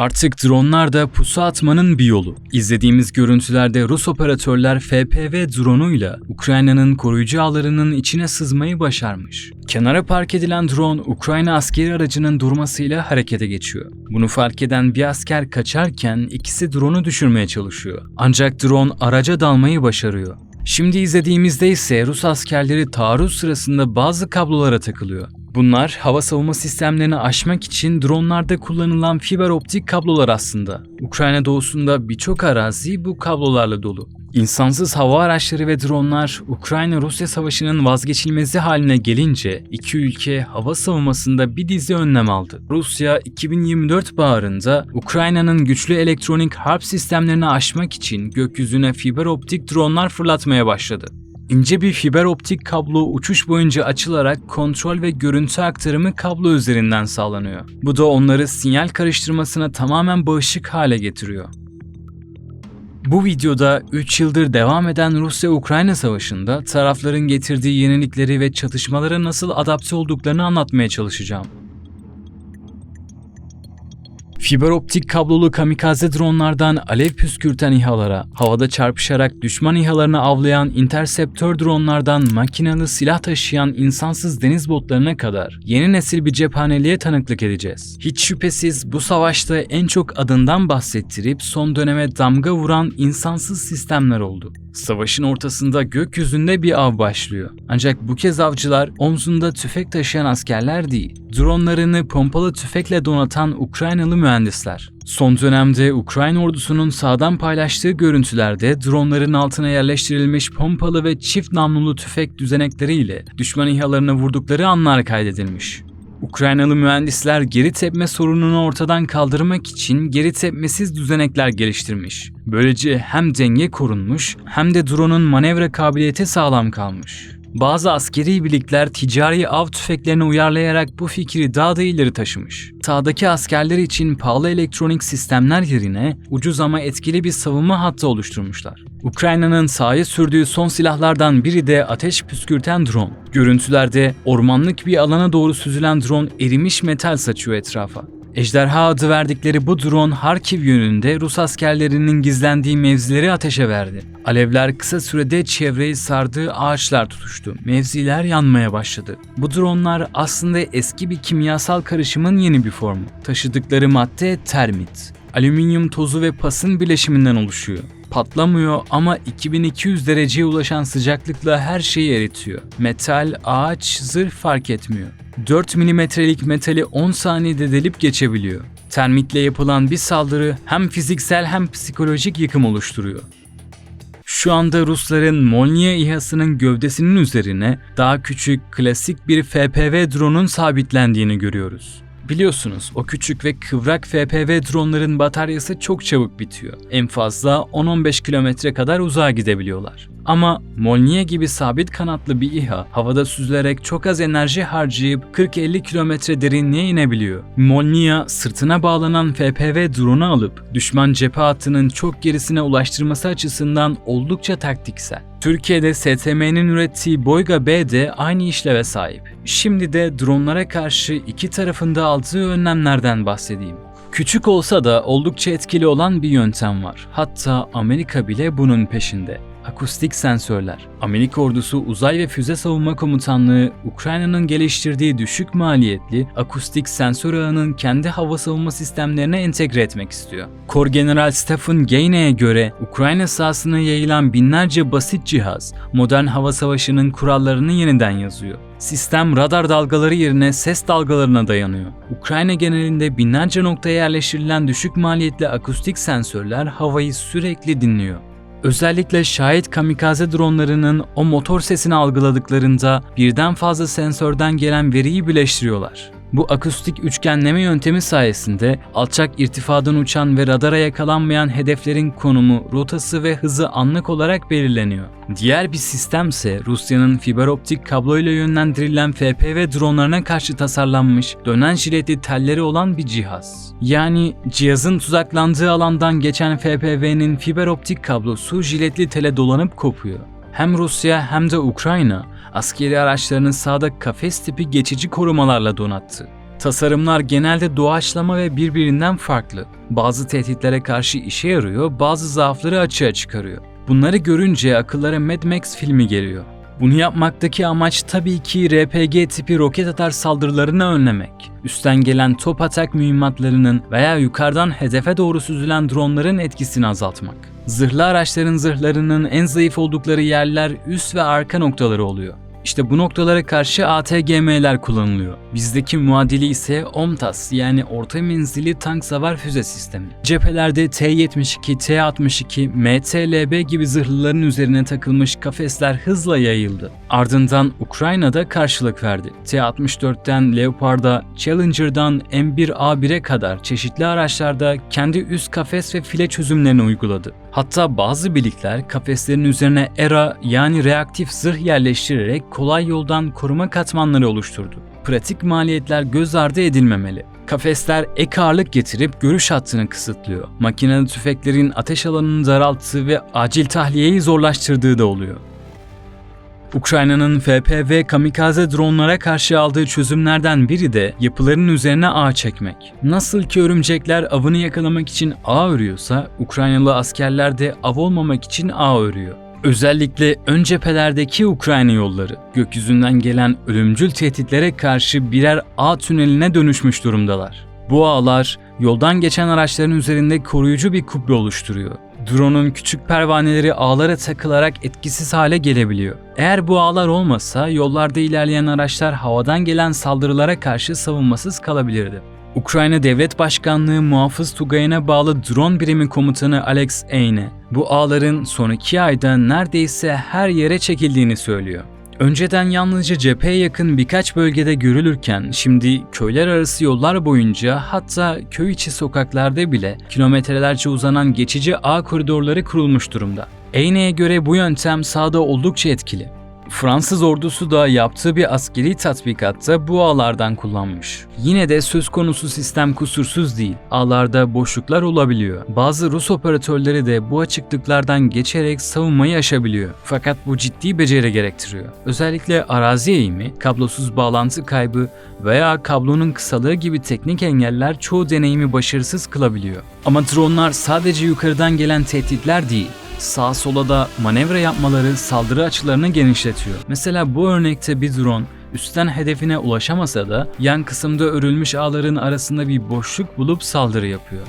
Artık dronlar da pusu atmanın bir yolu. İzlediğimiz görüntülerde Rus operatörler FPV drone'uyla Ukrayna'nın koruyucu ağlarının içine sızmayı başarmış. Kenara park edilen drone Ukrayna askeri aracının durmasıyla harekete geçiyor. Bunu fark eden bir asker kaçarken ikisi drone'u düşürmeye çalışıyor. Ancak drone araca dalmayı başarıyor. Şimdi izlediğimizde ise Rus askerleri taarruz sırasında bazı kablolara takılıyor. Bunlar hava savunma sistemlerini aşmak için dronlarda kullanılan fiber optik kablolar aslında. Ukrayna doğusunda birçok arazi bu kablolarla dolu. İnsansız hava araçları ve dronlar Ukrayna-Rusya savaşının vazgeçilmezi haline gelince iki ülke hava savunmasında bir dizi önlem aldı. Rusya 2024 baharında Ukrayna'nın güçlü elektronik harp sistemlerini aşmak için gökyüzüne fiber optik dronlar fırlatmaya başladı. İnce bir fiber optik kablo uçuş boyunca açılarak kontrol ve görüntü aktarımı kablo üzerinden sağlanıyor. Bu da onları sinyal karıştırmasına tamamen bağışık hale getiriyor. Bu videoda 3 yıldır devam eden Rusya-Ukrayna savaşında tarafların getirdiği yenilikleri ve çatışmalara nasıl adapte olduklarını anlatmaya çalışacağım. Fiber optik kablolu kamikaze dronlardan alev püskürten İHA'lara, havada çarpışarak düşman İHA'larını avlayan interceptör dronlardan makinalı silah taşıyan insansız deniz botlarına kadar yeni nesil bir cephaneliğe tanıklık edeceğiz. Hiç şüphesiz bu savaşta en çok adından bahsettirip son döneme damga vuran insansız sistemler oldu. Savaşın ortasında gökyüzünde bir av başlıyor. Ancak bu kez avcılar omzunda tüfek taşıyan askerler değil, dronlarını pompalı tüfekle donatan Ukraynalı mühendisler. Son dönemde Ukrayna ordusunun sağdan paylaştığı görüntülerde dronların altına yerleştirilmiş pompalı ve çift namlulu tüfek düzenekleriyle düşman İHA'larına vurdukları anlar kaydedilmiş. Ukraynalı mühendisler geri tepme sorununu ortadan kaldırmak için geri tepmesiz düzenekler geliştirmiş. Böylece hem denge korunmuş hem de drone'un manevra kabiliyeti sağlam kalmış. Bazı askeri birlikler ticari av tüfeklerini uyarlayarak bu fikri daha da ileri taşımış. Sağdaki askerler için pahalı elektronik sistemler yerine ucuz ama etkili bir savunma hattı oluşturmuşlar. Ukrayna'nın sahaya sürdüğü son silahlardan biri de ateş püskürten drone. Görüntülerde ormanlık bir alana doğru süzülen drone erimiş metal saçıyor etrafa. Ejderha adı verdikleri bu drone Harkiv yönünde Rus askerlerinin gizlendiği mevzileri ateşe verdi. Alevler kısa sürede çevreyi sardığı ağaçlar tutuştu. Mevziler yanmaya başladı. Bu dronlar aslında eski bir kimyasal karışımın yeni bir formu. Taşıdıkları madde termit. Alüminyum tozu ve pasın bileşiminden oluşuyor. Patlamıyor ama 2200 dereceye ulaşan sıcaklıkla her şeyi eritiyor. Metal, ağaç, zırh fark etmiyor. 4 milimetrelik metali 10 saniyede delip geçebiliyor. Termitle yapılan bir saldırı hem fiziksel hem psikolojik yıkım oluşturuyor. Şu anda Rusların Molniya İHA'sının gövdesinin üzerine daha küçük klasik bir FPV drone'un sabitlendiğini görüyoruz. Biliyorsunuz o küçük ve kıvrak FPV dronların bataryası çok çabuk bitiyor. En fazla 10-15 kilometre kadar uzağa gidebiliyorlar. Ama Molniye gibi sabit kanatlı bir İHA havada süzülerek çok az enerji harcayıp 40-50 kilometre derinliğe inebiliyor. Molniya sırtına bağlanan FPV drone'u alıp düşman cephe hattının çok gerisine ulaştırması açısından oldukça taktiksel. Türkiye'de STM'nin ürettiği Boyga B de aynı işleve sahip. Şimdi de dronlara karşı iki tarafında aldığı önlemlerden bahsedeyim. Küçük olsa da oldukça etkili olan bir yöntem var. Hatta Amerika bile bunun peşinde akustik sensörler. Amerika ordusu Uzay ve Füze Savunma Komutanlığı, Ukrayna'nın geliştirdiği düşük maliyetli akustik sensör ağının kendi hava savunma sistemlerine entegre etmek istiyor. Kor General Stephen Gayne'ye göre Ukrayna sahasına yayılan binlerce basit cihaz, modern hava savaşının kurallarını yeniden yazıyor. Sistem radar dalgaları yerine ses dalgalarına dayanıyor. Ukrayna genelinde binlerce noktaya yerleştirilen düşük maliyetli akustik sensörler havayı sürekli dinliyor. Özellikle şahit kamikaze dronlarının o motor sesini algıladıklarında birden fazla sensörden gelen veriyi birleştiriyorlar. Bu akustik üçgenleme yöntemi sayesinde alçak irtifadan uçan ve radara yakalanmayan hedeflerin konumu, rotası ve hızı anlık olarak belirleniyor. Diğer bir sistemse Rusya'nın fiber optik kabloyla yönlendirilen FPV dronlarına karşı tasarlanmış dönen jiletli telleri olan bir cihaz. Yani cihazın tuzaklandığı alandan geçen FPV'nin fiber optik kablosu jiletli tele dolanıp kopuyor. Hem Rusya hem de Ukrayna askeri araçlarını sağda kafes tipi geçici korumalarla donattı. Tasarımlar genelde doğaçlama ve birbirinden farklı. Bazı tehditlere karşı işe yarıyor, bazı zaafları açığa çıkarıyor. Bunları görünce akıllara Mad Max filmi geliyor. Bunu yapmaktaki amaç tabii ki RPG tipi roket atar saldırılarını önlemek. Üstten gelen top atak mühimmatlarının veya yukarıdan hedefe doğru süzülen dronların etkisini azaltmak. Zırhlı araçların zırhlarının en zayıf oldukları yerler üst ve arka noktaları oluyor. İşte bu noktalara karşı ATGM'ler kullanılıyor. Bizdeki muadili ise OMTAS yani Orta Menzilli Tank Savar Füze Sistemi. Cephelerde T-72, T-62, MTLB gibi zırhlıların üzerine takılmış kafesler hızla yayıldı. Ardından Ukrayna'da karşılık verdi. T-64'ten Leopard'a, Challenger'dan M1A1'e kadar çeşitli araçlarda kendi üst kafes ve file çözümlerini uyguladı. Hatta bazı birlikler kafeslerin üzerine ERA yani reaktif zırh yerleştirerek kolay yoldan koruma katmanları oluşturdu. Pratik maliyetler göz ardı edilmemeli. Kafesler ek ağırlık getirip görüş hattını kısıtlıyor. Makinalı tüfeklerin ateş alanını daralttığı ve acil tahliyeyi zorlaştırdığı da oluyor. Ukrayna'nın FPV kamikaze dronlara karşı aldığı çözümlerden biri de yapıların üzerine ağ çekmek. Nasıl ki örümcekler avını yakalamak için ağ örüyorsa, Ukraynalı askerler de av olmamak için ağ örüyor. Özellikle ön cephelerdeki Ukrayna yolları gökyüzünden gelen ölümcül tehditlere karşı birer ağ tüneline dönüşmüş durumdalar. Bu ağlar yoldan geçen araçların üzerinde koruyucu bir kubbe oluşturuyor. Drone'un küçük pervaneleri ağlara takılarak etkisiz hale gelebiliyor. Eğer bu ağlar olmasa yollarda ilerleyen araçlar havadan gelen saldırılara karşı savunmasız kalabilirdi. Ukrayna Devlet Başkanlığı Muhafız Tugayı'na bağlı drone birimi komutanı Alex Eyne, bu ağların son iki ayda neredeyse her yere çekildiğini söylüyor. Önceden yalnızca cepheye yakın birkaç bölgede görülürken şimdi köyler arası yollar boyunca hatta köy içi sokaklarda bile kilometrelerce uzanan geçici ağ koridorları kurulmuş durumda. Eyne'ye göre bu yöntem sahada oldukça etkili. Fransız ordusu da yaptığı bir askeri tatbikatta bu ağlardan kullanmış. Yine de söz konusu sistem kusursuz değil. Ağlarda boşluklar olabiliyor. Bazı Rus operatörleri de bu açıklıklardan geçerek savunmayı aşabiliyor. Fakat bu ciddi beceri gerektiriyor. Özellikle arazi eğimi, kablosuz bağlantı kaybı veya kablonun kısalığı gibi teknik engeller çoğu deneyimi başarısız kılabiliyor. Ama dronlar sadece yukarıdan gelen tehditler değil sağa sola da manevra yapmaları saldırı açılarını genişletiyor. Mesela bu örnekte bir drone üstten hedefine ulaşamasa da yan kısımda örülmüş ağların arasında bir boşluk bulup saldırı yapıyor.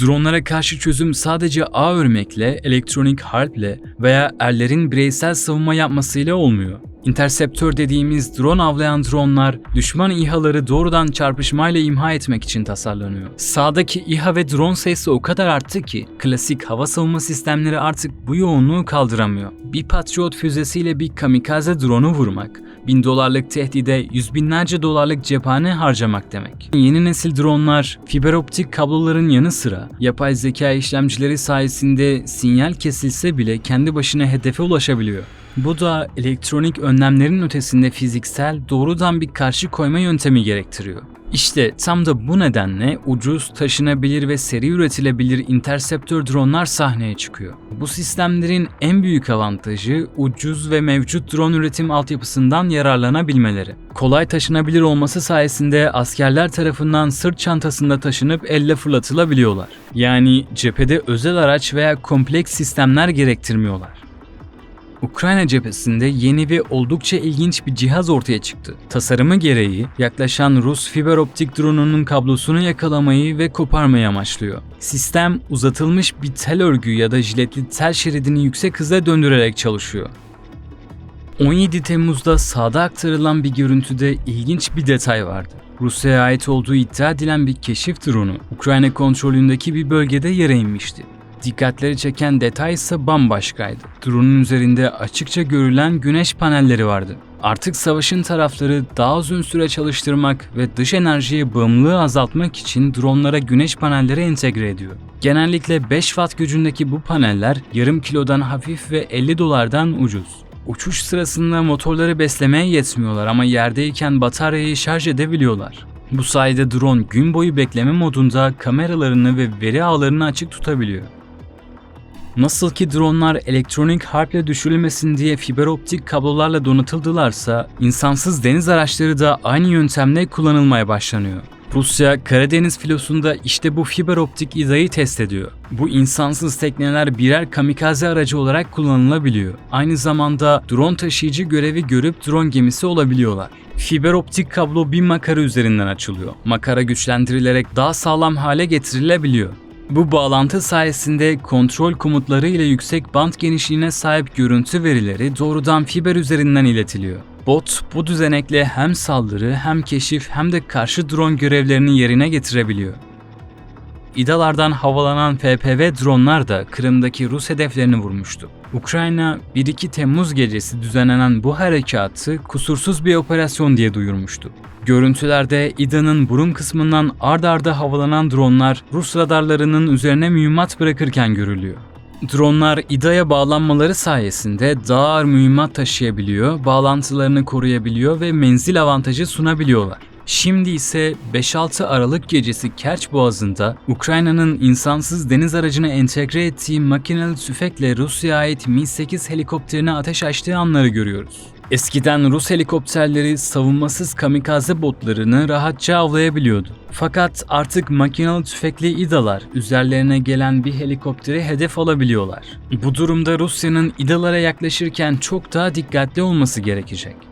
Dronlara karşı çözüm sadece ağ örmekle, elektronik harple veya erlerin bireysel savunma yapmasıyla olmuyor. Interceptor dediğimiz drone avlayan dronlar düşman İHA'ları doğrudan çarpışmayla imha etmek için tasarlanıyor. Sağdaki İHA ve drone sayısı o kadar arttı ki klasik hava savunma sistemleri artık bu yoğunluğu kaldıramıyor. Bir Patriot füzesiyle bir kamikaze drone'u vurmak, bin dolarlık tehdide yüz binlerce dolarlık cephane harcamak demek. Yeni nesil dronlar fiber optik kabloların yanı sıra yapay zeka işlemcileri sayesinde sinyal kesilse bile kendi başına hedefe ulaşabiliyor. Bu da elektronik önlemlerin ötesinde fiziksel doğrudan bir karşı koyma yöntemi gerektiriyor. İşte tam da bu nedenle ucuz, taşınabilir ve seri üretilebilir interceptor dronlar sahneye çıkıyor. Bu sistemlerin en büyük avantajı ucuz ve mevcut drone üretim altyapısından yararlanabilmeleri. Kolay taşınabilir olması sayesinde askerler tarafından sırt çantasında taşınıp elle fırlatılabiliyorlar. Yani cephede özel araç veya kompleks sistemler gerektirmiyorlar. Ukrayna cephesinde yeni ve oldukça ilginç bir cihaz ortaya çıktı. Tasarımı gereği yaklaşan Rus fiber optik drone'unun kablosunu yakalamayı ve koparmayı amaçlıyor. Sistem uzatılmış bir tel örgü ya da jiletli tel şeridini yüksek hızla döndürerek çalışıyor. 17 Temmuz'da sağda aktarılan bir görüntüde ilginç bir detay vardı. Rusya'ya ait olduğu iddia edilen bir keşif drone'u Ukrayna kontrolündeki bir bölgede yere inmişti. Dikkatleri çeken detay ise bambaşkaydı. Drone'un üzerinde açıkça görülen güneş panelleri vardı. Artık savaşın tarafları daha uzun süre çalıştırmak ve dış enerjiye bağımlılığı azaltmak için dronlara güneş panelleri entegre ediyor. Genellikle 5 watt gücündeki bu paneller yarım kilodan hafif ve 50 dolardan ucuz. Uçuş sırasında motorları beslemeye yetmiyorlar ama yerdeyken bataryayı şarj edebiliyorlar. Bu sayede drone gün boyu bekleme modunda kameralarını ve veri ağlarını açık tutabiliyor. Nasıl ki dronlar elektronik harple düşürülmesin diye fiber optik kablolarla donatıldılarsa, insansız deniz araçları da aynı yöntemle kullanılmaya başlanıyor. Rusya Karadeniz filosunda işte bu fiber optik İDA'yı test ediyor. Bu insansız tekneler birer kamikaze aracı olarak kullanılabiliyor. Aynı zamanda drone taşıyıcı görevi görüp drone gemisi olabiliyorlar. Fiber optik kablo bir makara üzerinden açılıyor. Makara güçlendirilerek daha sağlam hale getirilebiliyor. Bu bağlantı sayesinde kontrol komutları ile yüksek band genişliğine sahip görüntü verileri doğrudan fiber üzerinden iletiliyor. Bot bu düzenekle hem saldırı hem keşif hem de karşı drone görevlerini yerine getirebiliyor. İdalardan havalanan FPV dronlar da Kırım'daki Rus hedeflerini vurmuştu. Ukrayna 1-2 Temmuz gecesi düzenlenen bu harekatı kusursuz bir operasyon diye duyurmuştu. Görüntülerde İDA'nın burun kısmından ard arda havalanan dronlar Rus radarlarının üzerine mühimmat bırakırken görülüyor. Dronlar İDA'ya bağlanmaları sayesinde daha ağır mühimmat taşıyabiliyor, bağlantılarını koruyabiliyor ve menzil avantajı sunabiliyorlar. Şimdi ise 5-6 Aralık gecesi Kerç Boğazı'nda Ukrayna'nın insansız deniz aracına entegre ettiği makinalı tüfekle Rusya'ya ait Mi-8 helikopterine ateş açtığı anları görüyoruz. Eskiden Rus helikopterleri savunmasız kamikaze botlarını rahatça avlayabiliyordu. Fakat artık makinalı tüfekli İDA'lar üzerlerine gelen bir helikopteri hedef alabiliyorlar. Bu durumda Rusya'nın İDA'lara yaklaşırken çok daha dikkatli olması gerekecek.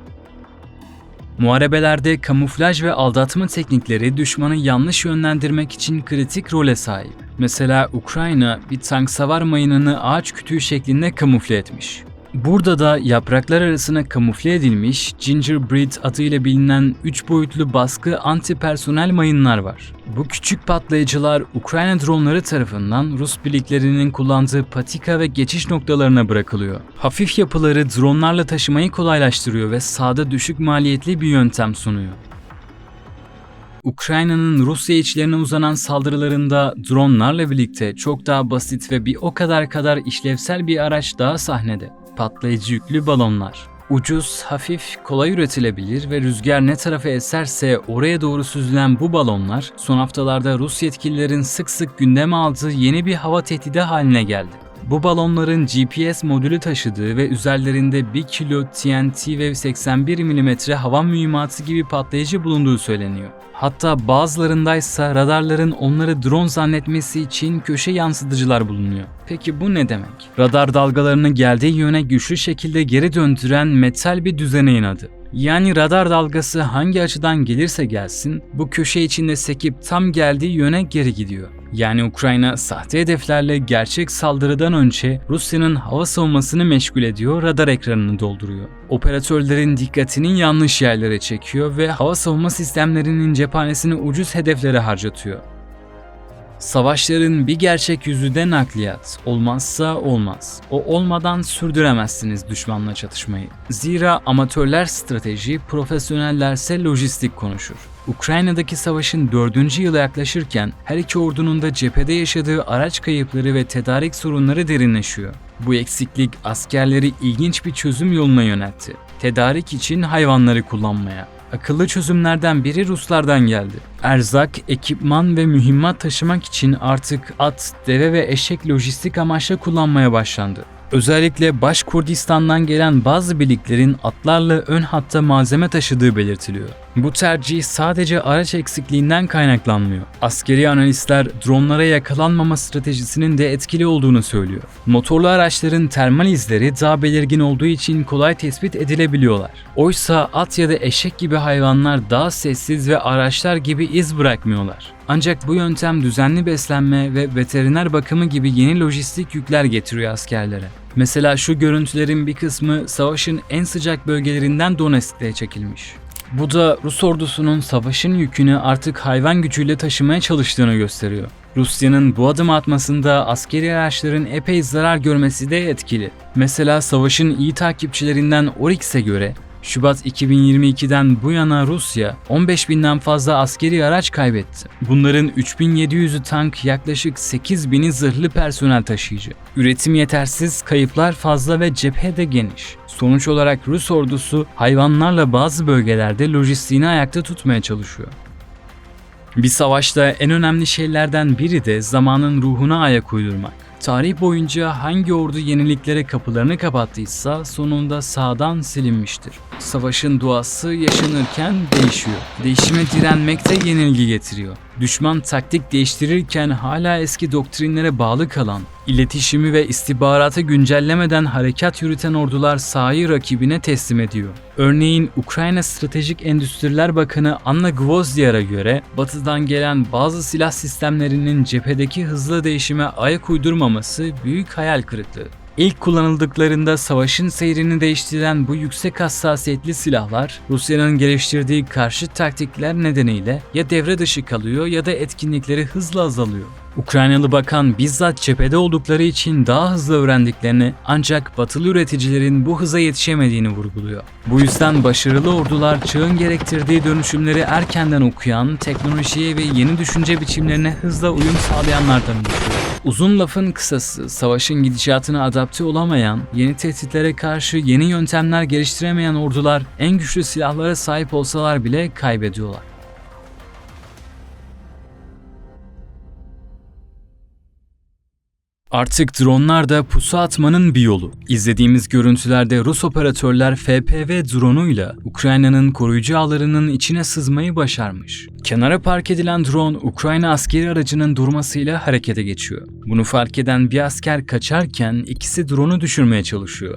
Muharebelerde kamuflaj ve aldatma teknikleri düşmanı yanlış yönlendirmek için kritik role sahip. Mesela Ukrayna bir tank savar mayınını ağaç kütüğü şeklinde kamufle etmiş. Burada da yapraklar arasına kamufle edilmiş Gingerbread adıyla bilinen 3 boyutlu baskı anti-personel mayınlar var. Bu küçük patlayıcılar Ukrayna dronları tarafından Rus birliklerinin kullandığı patika ve geçiş noktalarına bırakılıyor. Hafif yapıları dronlarla taşımayı kolaylaştırıyor ve sağda düşük maliyetli bir yöntem sunuyor. Ukrayna'nın Rusya içlerine uzanan saldırılarında dronlarla birlikte çok daha basit ve bir o kadar kadar işlevsel bir araç daha sahnede. Patlayıcı yüklü balonlar. Ucuz, hafif, kolay üretilebilir ve rüzgar ne tarafa eserse oraya doğru süzülen bu balonlar son haftalarda Rus yetkililerin sık sık gündeme aldığı yeni bir hava tehdidi haline geldi. Bu balonların GPS modülü taşıdığı ve üzerlerinde 1 kilo TNT ve 81 mm hava mühimmatı gibi patlayıcı bulunduğu söyleniyor. Hatta bazılarındaysa radarların onları drone zannetmesi için köşe yansıtıcılar bulunuyor. Peki bu ne demek? Radar dalgalarını geldiği yöne güçlü şekilde geri döndüren metal bir düzeneğin adı. Yani radar dalgası hangi açıdan gelirse gelsin bu köşe içinde sekip tam geldiği yöne geri gidiyor. Yani Ukrayna sahte hedeflerle gerçek saldırıdan önce Rusya'nın hava savunmasını meşgul ediyor, radar ekranını dolduruyor. Operatörlerin dikkatini yanlış yerlere çekiyor ve hava savunma sistemlerinin cephanesini ucuz hedeflere harcatıyor. Savaşların bir gerçek yüzü de nakliyat. Olmazsa olmaz. O olmadan sürdüremezsiniz düşmanla çatışmayı. Zira amatörler strateji, profesyonellerse lojistik konuşur. Ukrayna'daki savaşın dördüncü yıla yaklaşırken her iki ordunun da cephede yaşadığı araç kayıpları ve tedarik sorunları derinleşiyor. Bu eksiklik askerleri ilginç bir çözüm yoluna yöneltti. Tedarik için hayvanları kullanmaya. Akıllı çözümlerden biri Ruslardan geldi. Erzak, ekipman ve mühimmat taşımak için artık at, deve ve eşek lojistik amaçla kullanmaya başlandı. Özellikle Baş Kurdistan'dan gelen bazı birliklerin atlarla ön hatta malzeme taşıdığı belirtiliyor. Bu tercih sadece araç eksikliğinden kaynaklanmıyor. Askeri analistler dronlara yakalanmama stratejisinin de etkili olduğunu söylüyor. Motorlu araçların termal izleri daha belirgin olduğu için kolay tespit edilebiliyorlar. Oysa at ya da eşek gibi hayvanlar daha sessiz ve araçlar gibi iz bırakmıyorlar. Ancak bu yöntem düzenli beslenme ve veteriner bakımı gibi yeni lojistik yükler getiriyor askerlere. Mesela şu görüntülerin bir kısmı savaşın en sıcak bölgelerinden Donetsk'te çekilmiş. Bu da Rus ordusunun savaşın yükünü artık hayvan gücüyle taşımaya çalıştığını gösteriyor. Rusya'nın bu adım atmasında askeri araçların epey zarar görmesi de etkili. Mesela savaşın iyi takipçilerinden Oryx'e göre Şubat 2022'den bu yana Rusya 15 binden fazla askeri araç kaybetti. Bunların 3700'ü tank yaklaşık 8000'i zırhlı personel taşıyıcı. Üretim yetersiz, kayıplar fazla ve cephe de geniş. Sonuç olarak Rus ordusu hayvanlarla bazı bölgelerde lojistiğini ayakta tutmaya çalışıyor. Bir savaşta en önemli şeylerden biri de zamanın ruhuna ayak uydurmak. Tarih boyunca hangi ordu yeniliklere kapılarını kapattıysa sonunda sağdan silinmiştir. Savaşın doğası yaşanırken değişiyor. Değişime direnmek de yenilgi getiriyor. Düşman taktik değiştirirken hala eski doktrinlere bağlı kalan, iletişimi ve istihbaratı güncellemeden harekat yürüten ordular sahayı rakibine teslim ediyor. Örneğin Ukrayna Stratejik Endüstriler Bakanı Anna Gvozdiyar'a göre batıdan gelen bazı silah sistemlerinin cephedeki hızlı değişime ayak uydurmaması büyük hayal kırıklığı. İlk kullanıldıklarında savaşın seyrini değiştiren bu yüksek hassasiyetli silahlar Rusya'nın geliştirdiği karşı taktikler nedeniyle ya devre dışı kalıyor ya da etkinlikleri hızla azalıyor. Ukraynalı bakan bizzat cephede oldukları için daha hızlı öğrendiklerini ancak batılı üreticilerin bu hıza yetişemediğini vurguluyor. Bu yüzden başarılı ordular çağın gerektirdiği dönüşümleri erkenden okuyan, teknolojiye ve yeni düşünce biçimlerine hızla uyum sağlayanlardan oluşuyor. Uzun lafın kısası, savaşın gidişatına adapte olamayan, yeni tehditlere karşı yeni yöntemler geliştiremeyen ordular en güçlü silahlara sahip olsalar bile kaybediyorlar. Artık dronlar da pusu atmanın bir yolu. İzlediğimiz görüntülerde Rus operatörler FPV drone'uyla Ukrayna'nın koruyucu ağlarının içine sızmayı başarmış. Kenara park edilen drone Ukrayna askeri aracının durmasıyla harekete geçiyor. Bunu fark eden bir asker kaçarken ikisi drone'u düşürmeye çalışıyor.